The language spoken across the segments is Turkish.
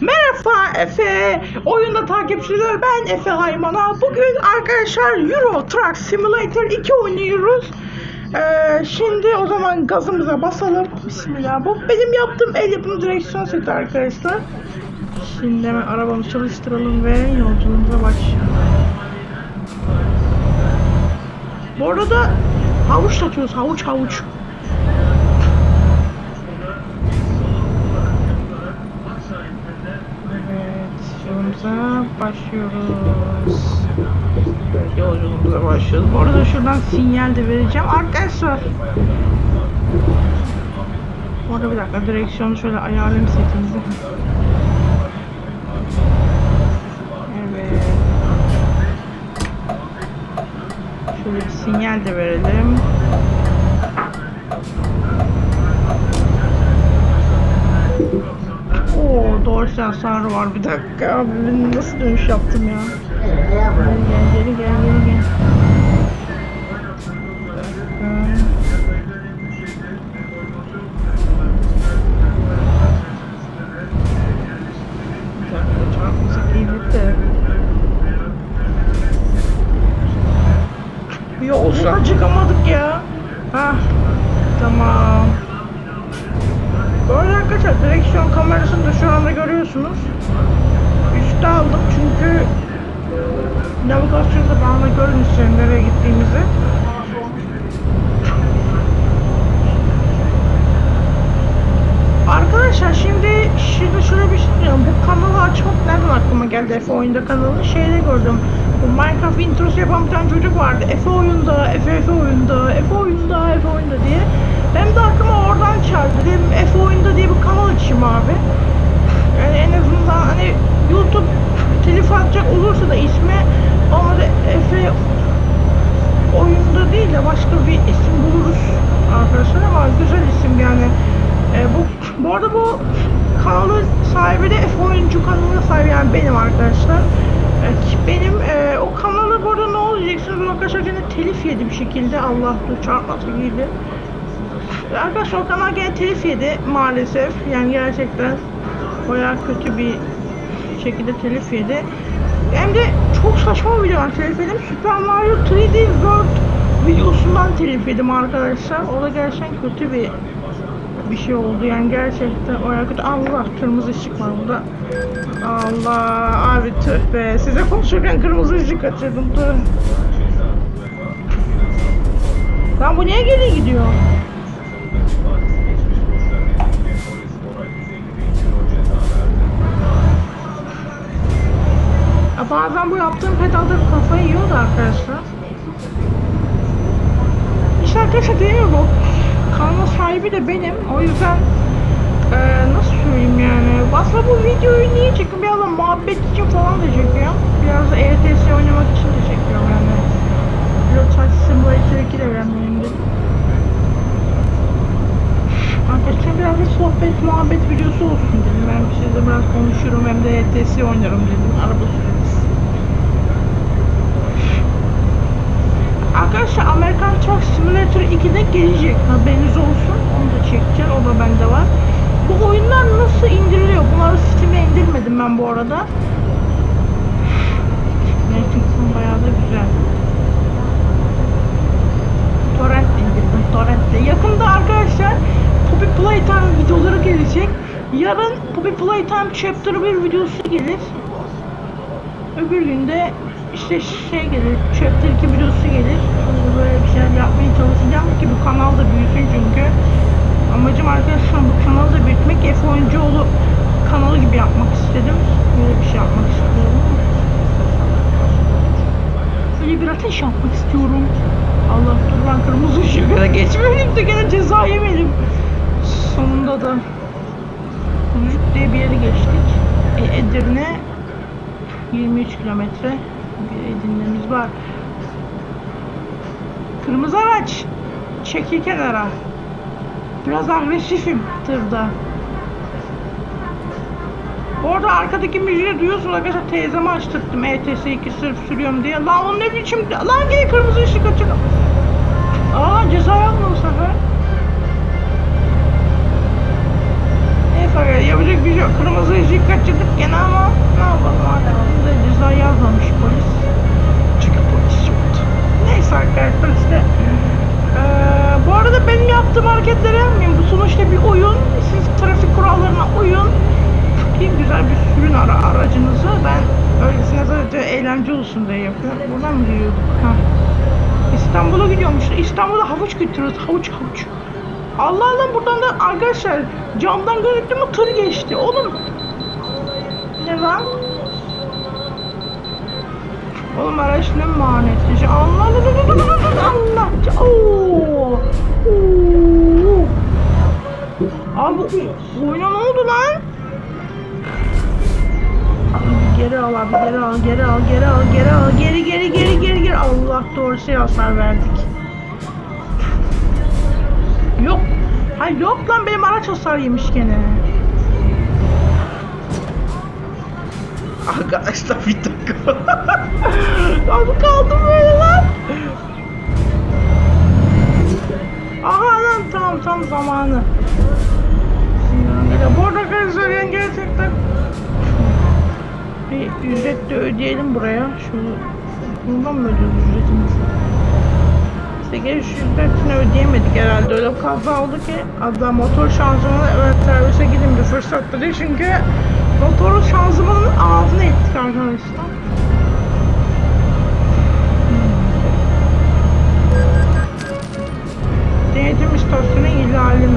Merhaba Efe. Oyunda takipçiler ben Efe Haymana. Bugün arkadaşlar Euro Truck Simulator 2 oynuyoruz. Ee, şimdi o zaman gazımıza basalım. Bismillah. Bu benim yaptığım el yapımı direksiyon seti arkadaşlar. Şimdi hemen arabamızı çalıştıralım ve yolculuğumuza başlayalım. Bu arada havuç satıyoruz. Havuç havuç. Yolumuza başlıyoruz. Yolculuğumuza başlıyoruz. Bu arada şuradan sinyal de vereceğim. Arkadaşlar. Bu arada bir dakika direksiyonu şöyle ayarlayayım setimizi. Evet. Şöyle bir sinyal de verelim. Oo, doğrusu hasarı var bir dakika. Abi ben nasıl dönüş yaptım ya? Gel geri gel geri gel. Yolculuğa çıkamadık ya. Hah. Tamam. Bu arada arkadaşlar direksiyon kamerasını da şu anda görüyorsunuz. Üste aldım çünkü navigasyonda bana görün isterim nereye gittiğimizi. Arkadaşlar şimdi şimdi şöyle bir şey diyorum. Bu kanalı açmak nereden aklıma geldi Efe Oyunda kanalı? Şeyde gördüm. Bu Minecraft introsu yapan bir tane çocuk vardı. Efe Oyunda, Efe Efe Oyunda, Efe Oyunda, Efe Oyunda diye. Benim de aklıma oradan çağırdı. Dedim Efe Oyunda diye bir kanal açayım abi. Yani en azından hani YouTube telif atacak olursa da ismi olmadı Efe oyunda değil de başka bir isim buluruz arkadaşlar ama güzel isim yani. E, bu bu arada bu kanalın sahibi de F oyuncu kanalının sahibi yani benim arkadaşlar. E, benim e, o kanala bu arada ne olacaksınız arkadaşlar gene telif yedi bir şekilde Allah dur çarpması gibi. Arkadaşlar o kanal gene telif yedi maalesef yani gerçekten bayağı kötü bir şekilde telif yedi. Hem de çok saçma bir videodan telif yedim. Super Mario 3D World videosundan telif yedim arkadaşlar. O da gerçekten kötü bir bir şey oldu yani gerçekten o kötü. Allah kırmızı ışık var burada. Allah abi tüh be. Size konuşurken kırmızı ışık kaçırdım dur. Lan bu niye geri gidiyor? Bazen bu yaptığım pedalda kafayı yiyordu arkadaşlar. İşte arkadaşlar mi bu? Kanal sahibi de benim. O yüzden eee, nasıl söyleyeyim yani. Aslında bu videoyu niye çekiyorum? Biraz da muhabbet için falan da çekiyorum. Biraz da ETS oynamak için de çekiyorum yani. Pilot Touch Simulator 2 de öğrenmeyeyim dedim. Arkadaşlar biraz da sohbet muhabbet videosu olsun dedim. Hem sizle biraz konuşurum hem de ETS oynarım dedim. Araba süreriz. Arkadaşlar Amerikan Truck Simulator 2'de gelecek. Haberiniz olsun. Onu da çekeceğiz. O da bende var. Bu oyunlar nasıl indiriliyor? Bunları Steam'e indirmedim ben bu arada. Gerçekten bayağı da güzel. Torrent indirdim. Torrent'te. Yakında arkadaşlar Poppy Playtime videoları gelecek. Yarın Poppy Playtime Chapter 1 videosu gelir. Öbür günde işte şey gelir, Chapter 2 videosu gelir. Böyle bir şeyler yapmaya çalışacağım ki bu kanal da büyüsün çünkü. Amacım arkadaşlar bu kanalı da büyütmek. F Oyuncuoğlu kanalı gibi yapmak istedim. Böyle bir şey yapmak istiyorum. Böyle bir ateş yapmak istiyorum. Allah dur ben kırmızı ışığı da geçmeyelim de gene ceza yemeyelim. Sonunda da Kuzucuk diye bir yere geçtik. E, Edirne 23 kilometre bir Edirne'miz var. Kırmızı araç. Çekil kenara. Biraz agresifim tırda. Bu arada arkadaki müziği duyuyorsunuz arkadaşlar teyzeme açtırttım ETS 2 sırf sürüyorum diye. Lan o ne biçim lan gel kırmızı ışık açık. Aa ceza yapma bu sefer. Arkadaşlar yapacak bir şey yok. Kırmızı ışık kaçırdık gene ama ne yapalım artık. Bize ceza yazmamış polis. Çünkü polis yoktu. Neyse arkadaşlar işte. Ee, bu arada benim yaptığım hareketleri yapmayın. Bu sonuçta bir oyun. Siz trafik kurallarına uyun. Çok güzel bir sürün ara aracınızı. Ben öylesine sadece eğlence olsun diye yapıyorum. Buradan mı gidiyorduk? Ha. İstanbul'a gidiyormuş. İstanbul'a havuç götürüyoruz. Havuç havuç. Allah Allah buradan da arkadaşlar camdan gözüktü mü tır geçti. Oğlum. Ne lan? Oğlum araç ne manetli. Allah Allah Allah Allah Allah. Oo. Oo. Abi oyuna ne oldu lan? Geri al abi geri al geri al geri al geri al geri geri geri geri geri Allah doğrusu hasar verdik. Ha yok lan benim araç hasar yemiş gene. Arkadaşlar bir dakika. Abi kaldım böyle lan. Aha lan tamam tam zamanı. Ya bu arada arkadaşlar yani gerçekten bir ücret de ödeyelim buraya. Şunu bundan mı ödüyoruz ücretimizi? İşte geliş ücretini ödeyemedik herhalde. Öyle bir kaza oldu ki hatta motor şanzımanı evet servise gideyim bir fırsat dedi çünkü motor şanzımanın ağzına ettik arkadaşlar. Denetim istasyonu ihlali?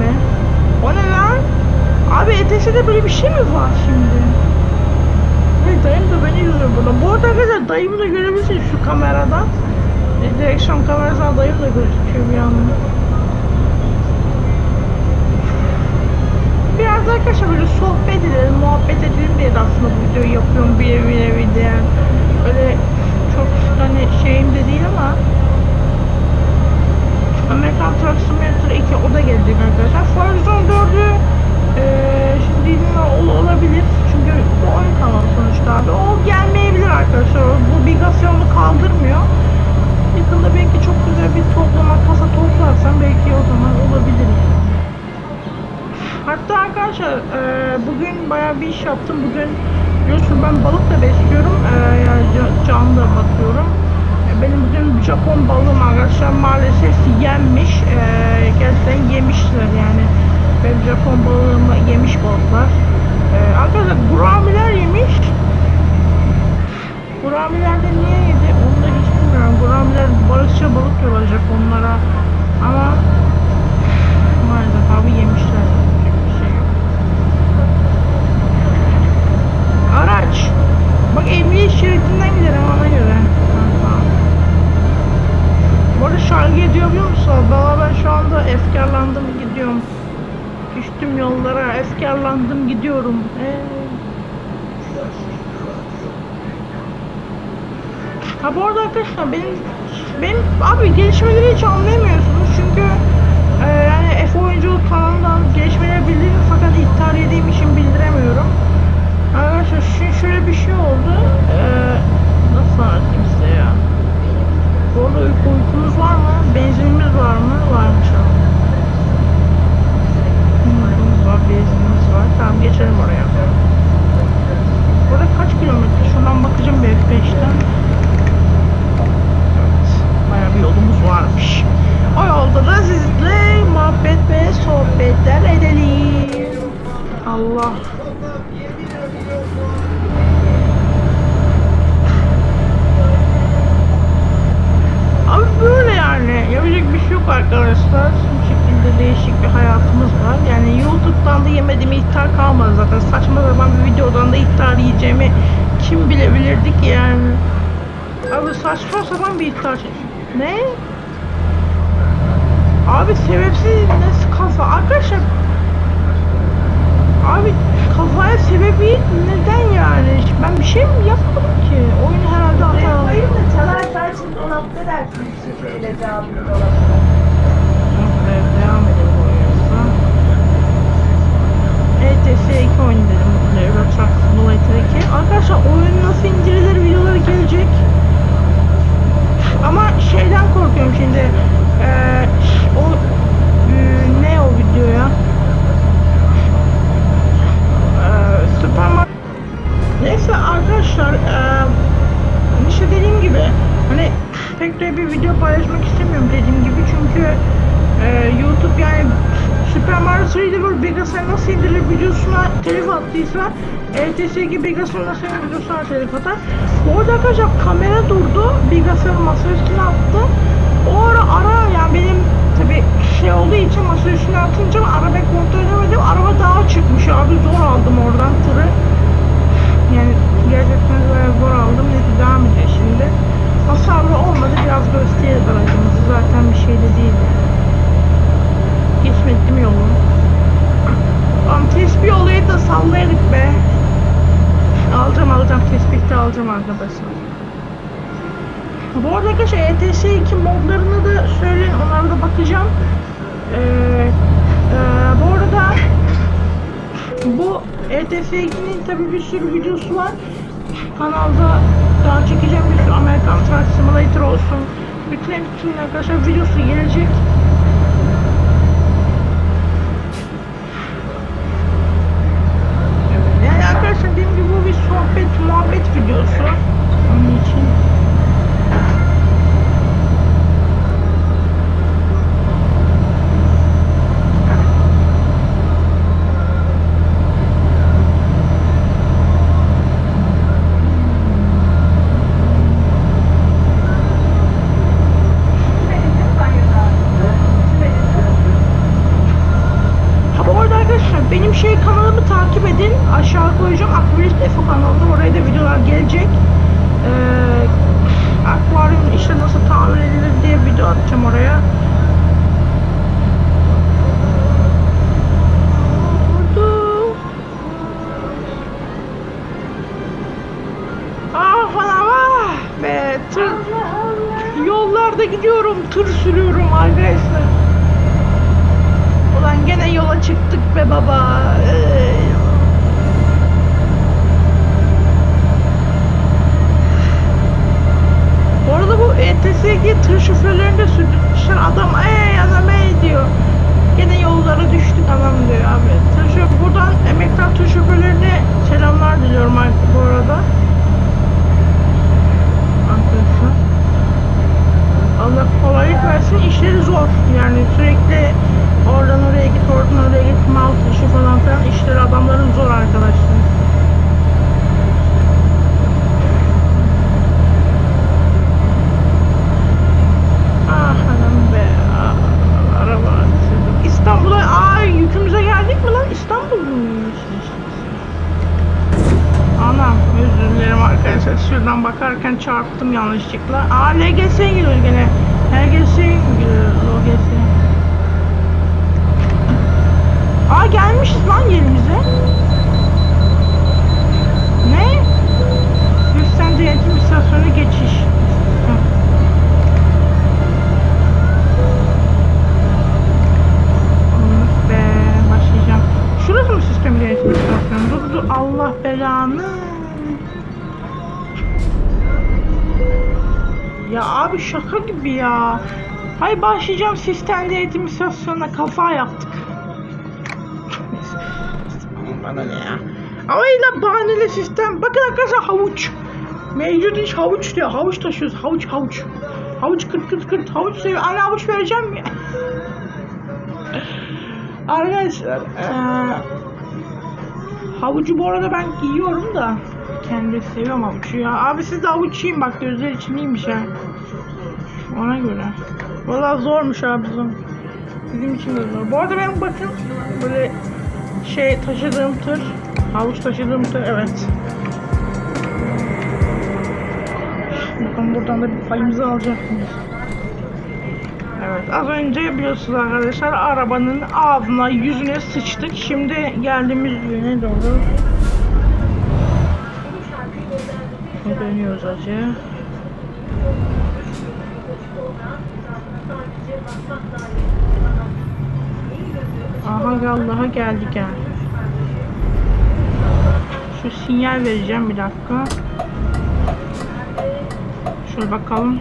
O ne lan? Abi ETS'de böyle bir şey mi var şimdi? Hey dayım da beni izliyor burada. Bu arada arkadaşlar dayımı da görebilirsiniz şu kameradan. E, direksiyon kamerasından dayım da gözüküyor bir anda. Biraz da arkadaşlar böyle sohbet edelim, muhabbet edelim diye de aslında bu videoyu yapıyorum bir evi evi diye. Öyle çok hani şeyim de değil ama Amerikan Truck Simulator 2 o da gelecek arkadaşlar. Horizon 4'ü eee şimdi ol, olabilir. Çünkü bu oyun kanalı sonuçta abi. O gelmeyebilir arkadaşlar. Bu bigasyonu kaldırmıyor. Yakında belki çok güzel bir toplama kasa toplarsam belki o zaman olabilir yani. Hatta arkadaşlar eee, bugün bayağı bir iş yaptım. Bugün biliyorsun ben balık da besliyorum. Eee yani ca- can da bakıyorum. E, Benim bugün Japon balığım arkadaşlar maalesef yenmiş. Eee gerçekten yemişler yani. Benim Japon balığımı yemiş balıklar. Eee arkadaşlar guramiler yemiş. Guramiler de niye yedi hiç bilmiyorum. Guramiler balıkçı balık yiyorlar Japonlara. Ama maalesef abi yemişler. Bir şey yok. Araç. Bak emniyet şeridinden gidelim ona göre. Bu arada şarkı ediyor biliyor musun? Valla ben şu anda efkarlandım gidiyorum. Düştüm yollara, efkarlandım gidiyorum. Ee... Ha bu arada arkadaşlar benim benim abi gelişmeleri hiç anlayamıyorsunuz çünkü e, yani F oyunculuk kanalından gelişmeleri bildiriyorum fakat iptal yediğim için bildiremiyorum. Arkadaşlar şu şöyle bir şey oldu. E, nasıl anlatayım size ya? Bu arada uyku, uykumuz var mı? Benzinimiz var mı? Varmış ama. Uykumuz var, benzinimiz var. Tamam geçelim oraya. Burada kaç kilometre? Şundan bakacağım bir F5'ten. Bayağı bir yolumuz varmış. O yolda da sizle muhabbet ve sohbetler edelim. Allah. Abi böyle yani. Yapacak bir şey yok arkadaşlar. Bu şekilde değişik bir hayatımız var. Yani YouTube'dan da yemediğim ihtar kalmadı zaten. Saçma sapan bir videodan da ihtar yiyeceğimi kim bilebilirdi ki yani. Abi saçma sapan bir ihtar. Ne? Abi sebepsiz nasıl kaza? Arkadaşlar Abi kazaya sebebi neden yani? Ben bir şey mi yapmadım ki? Oyun herhalde hata. Hayır da çalarsan şimdi onu affedersin şifreyle cevabını dolaşma. Evet, devam edelim oyunumuza. ETS 2 oyun dedim. Euro Truck Simulator 2. Arkadaşlar oyun nasıl indirilir videoları gelecek. Ama şeyden korkuyorum şimdi. Eee o eee, ne o video ya? pek de bir video paylaşmak istemiyorum dediğim gibi çünkü e, YouTube yani Super Mario 3D World bilgisayar nasıl indirilir videosuna telif attıysa ETS2 bilgisayar nasıl indirilir videosuna telif atar. Bu arada arkadaşlar kamera durdu. Bilgisayarı masa üstüne attı. O ara ara yani benim tabi şey olduğu için masa üstüne atınca arabayı kontrol edemedim. Araba daha çıkmış abi zor aldım oradan tırı. Yani gerçekten bayağı zor aldım. Neyse devam edeceğiz şimdi. Hasarlı olmadı biraz gösteririz aracımızı. Zaten bir şey de değil. Geçmedim yolu. Tamam tespih olayı da sallayadık be. Alacağım alacağım tespihte alacağım arkadaşlar. Bu arada arkadaşlar ETS 2 modlarını da söyleyin onlara da bakacağım. Ee, e, bu arada bu ETS 2'nin tabi bir sürü videosu var. Kanalda daha çekeceğim bir sürü Amerikan Truck Simulator olsun. Bütün hepsinin arkadaşlar videosu gelecek. Evet, Yani arkadaşlar dediğim gibi bu bir sohbet, muhabbet videosu. Onun için Ha bu arada arkadaşlar benim şey kanalımı edin. Aşağı koyacağım. Akbilist Efo kanalında oraya da videolar gelecek. Ee, akvaryum işte nasıl tamir edilir diye video atacağım oraya. Ah yollarda gidiyorum tır sürüyorum arkadaşlar. Ulan gene yola çıktık be baba. Ey. Bu arada bu ETSG tır şoförlerini de sürdürmüşler. Adam ey adam ey diyor. Gene yollara düştük adam diyor abi. Tır şoför, buradan emektar tır şoförlerine selamlar diliyorum artık bu arada. Arkadaşlar. Allah kolaylık versin. İşleri zor. Yani sürekli oradan oraya git, oradan oraya git, mal taşı falan filan. İşleri adamların zor arkadaşlar. Ah anam be. Ah, araba. İstanbul'a aa yükümüze geldik mi lan? İstanbul muyuz? Anam özür dilerim arkadaşlar. Şuradan bakarken çarptım yanlışlıkla. Aa LGS'ye gidiyoruz gene. LGS'ye gidiyoruz. LGS. Aa gelmişiz lan yerimize. Ne? Hüssen Denetim İstasyonu geçiş. Şurası mı sistem denetim istasyonu? Dur dur Allah belanı. Ya abi şaka gibi ya. Hay başlayacağım sistem denetim istasyonuna kafa yaptık. Bana ne ya? Ama illa bahaneli sistem. Bakın arkadaşlar havuç. Mevcut iş havuç diyor. Havuç taşıyoruz. Havuç havuç. Havuç kırt kırt kırt. Havuç seviyor. Anne havuç vereceğim mi? Arkadaşlar eee, havucu bu arada ben yiyorum da kendi seviyorum havucu ya. Abi siz de havuç yiyin bak gözler için iyiymiş ha. Ona göre. Valla zormuş abi zor. Bizim için de zor. Bu arada ben bakın böyle şey taşıdığım tır, havuç taşıdığım tır evet. Bakın buradan da bir payımızı alacak mıyız? Evet az önce biliyorsunuz arkadaşlar arabanın ağzına yüzüne sıçtık. Şimdi geldiğimiz yöne doğru dönüyoruz acı. Aha vallaha geldik ha. Şu sinyal vereceğim bir dakika. Şöyle bakalım.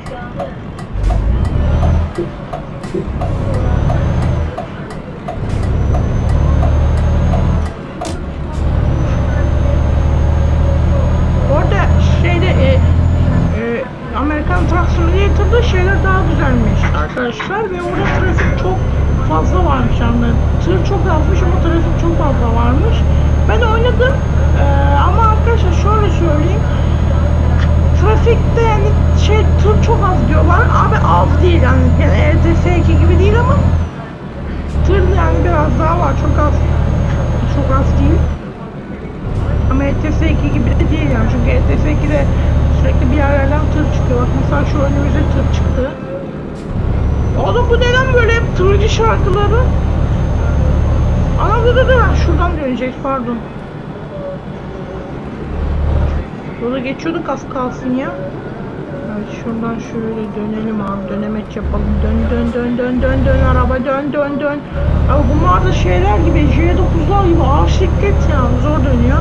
Orada şeyde e, e, Amerikan Truck Simulator'da şey arkadaşlar ve orada trafik çok fazla varmış yani. Tır çok azmış ama trafik çok fazla varmış. Ben oynadım Ee, ama arkadaşlar şöyle söyleyeyim. Trafikte yani şey tır çok az diyorlar. Abi az değil yani, yani ETS 2 gibi değil ama tır yani biraz daha var. Çok az. Çok az değil. Ama ETS 2 gibi de değil yani. Çünkü ETS 2'de sürekli bir yerlerden tır çıkıyor. Bak mesela şu önümüze tır çıktı. Oğlum bu neden böyle hep tırcı şarkıları? Dur dur dur. Şuradan döneceğiz pardon. Yola geçiyorduk az kalsın ya. Evet şuradan şöyle dönelim abi dönemeç yapalım. Dön dön dön dön dön dön araba dön dön dön. Abi bunlar da şeyler gibi J9'lar gibi ağır şirket yani zor dönüyor.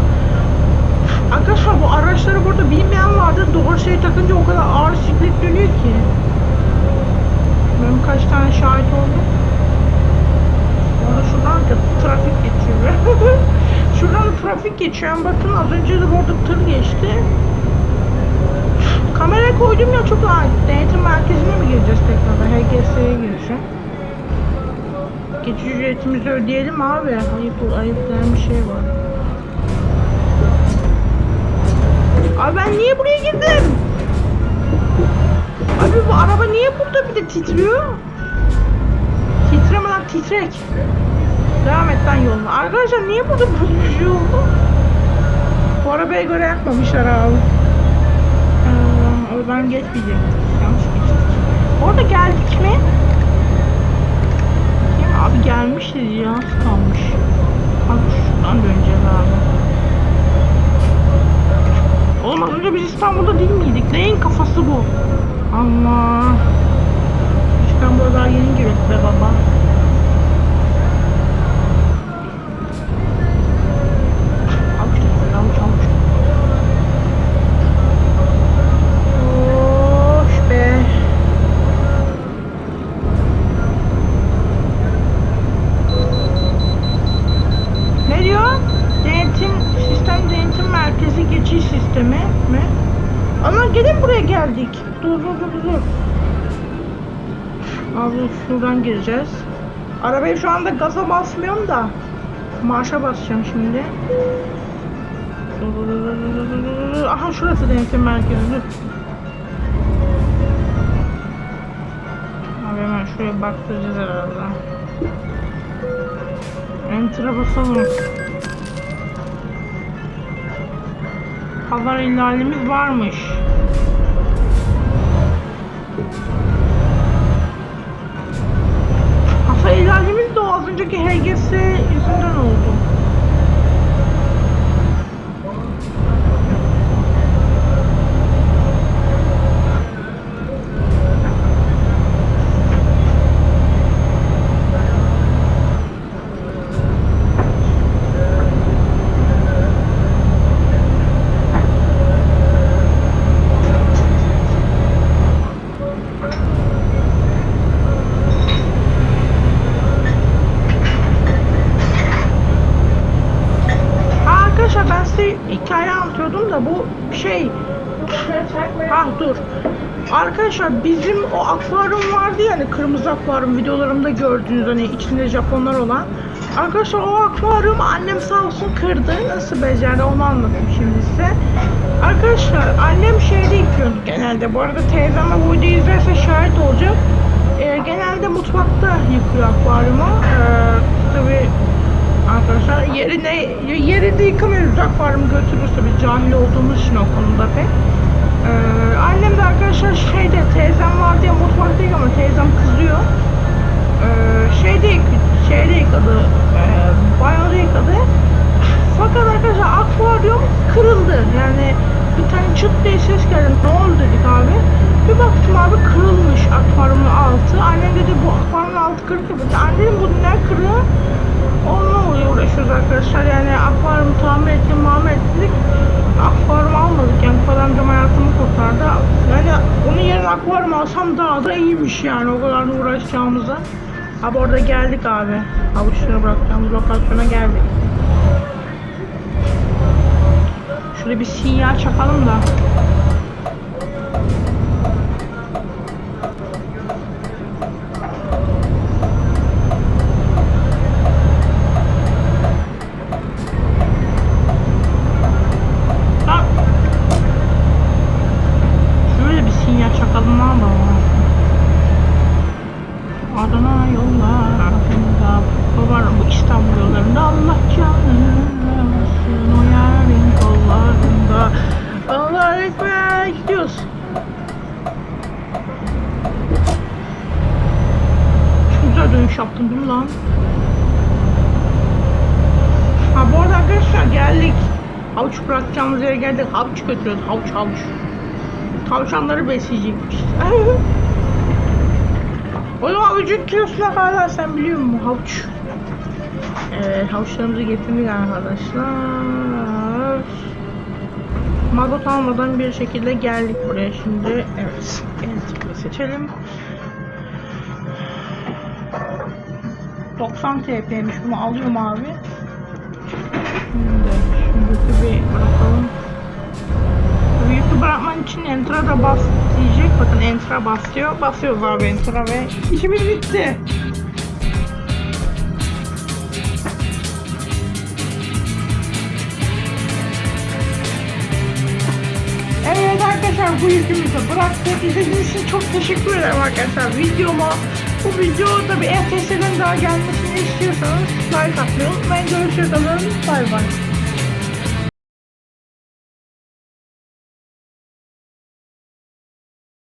Arkadaşlar bu araçları burada bilmeyen vardı. Doğru şey takınca o kadar ağır siklet dönüyor ki. Ben kaç tane şahit oldum. Orada şuradan da trafik geçiyor. şuradan da trafik geçiyor. Bakın az önce de burada tır geçti. Kamera koydum ya çok ağır. Denetim merkezine mi gireceğiz tekrar? HGS'ye gireceğim. Geçici ücretimizi ödeyelim abi. Ayıp, ayıp denen bir şey var. Abi ben niye buraya girdim? Abi bu araba niye burada bir de titriyor? Titreme lan titrek. Devam et lan yoluna. Arkadaşlar niye burada böyle oldu? Bu arabaya göre yapmamışlar abi. Ee, oradan geçmeyecektik. Yanlış geçtik. Orada geldik mi? Kim? Abi gelmişiz ya. Kalmış. Abi şuradan döneceğiz abi. Oğlum az önce biz İstanbul'da değil miydik? Neyin? Allah. İstanbul'a yeni girdik be baba. Gireceğiz. Arabayı şu anda gaza basmıyorum da. Marşa basacağım şimdi. Aha şurası denetim merkezi. Abi hemen şuraya baktıracağız herhalde. Enter'a basalım. Havar ihlalimiz varmış. De o az önceki HGS yüzünden oldu. Ha arkadaşlar ben size hikaye anlatıyordum da bu şey Ha dur. Arkadaşlar bizim o akvaryum vardı ya hani kırmızı akvaryum videolarımda gördüğünüz hani içinde Japonlar olan. Arkadaşlar o akvaryumu annem sağ olsun kırdı. Nasıl becerdi onu anlatayım şimdi size. Arkadaşlar annem şeyde yıkıyordu genelde. Bu arada teyzem bu videoyu izlerse şahit olacak. Ee, genelde mutfakta yıkıyor akvaryumu. Ee, tabii Arkadaşlar yerine yerinde yıkamıyoruz akvaryumu götürürse biz cahil olduğumuz için o konuda pek. Ee, annem de arkadaşlar şeyde teyzem var diye mutfakta yıkamıyor. Teyzem kızıyor. Ee, şeyde şeyde yıkadı. E, banyoda yıkadı. Fakat arkadaşlar akvaryum kırıldı. Yani bir tane çıt diye ses geldi. Ne oldu dedik abi. Bir baktım abi kırılmış akvaryumun altı. Annem dedi bu akvaryumun altı kırık ya. Annem dedim bu ne kırığı? Onunla uğraşıyoruz arkadaşlar. Yani akvaryum tamir ettik, mamir ettik. Akvaryum almadık yani falan kurtardı. Yani onun yerine akvaryum alsam daha da iyiymiş yani o kadar da uğraşacağımıza. Abi orada geldik abi. Avuçları bırakacağımız lokasyona geldik. Şurada bir sinyal çakalım da. Geldik. Havuç götürüyoruz. Havuç havuç. Tavşanları besleyecekmiş. o zaman havucun kilosu kadar sen biliyor musun? Havuç. Evet havuçlarımızı getirdik arkadaşlar. Mazot almadan bir şekilde geldik buraya şimdi. Evet. Enter'ı seçelim. 90 TP'miş bunu alıyorum abi. Şimdi şu yükü bir bırakalım. Bırakman için Enter'a da bas diyecek. Bakın Enter'a basıyor. Basıyoruz abi Enter'a ve işimiz bitti. Evet arkadaşlar bu yükümüzü bıraktık. İzlediğiniz için çok teşekkür ederim arkadaşlar. Videoma bu videoda bir ETS'den daha gelmesini istiyorsanız like atmayı unutmayın. Görüşürüz. Bay bay.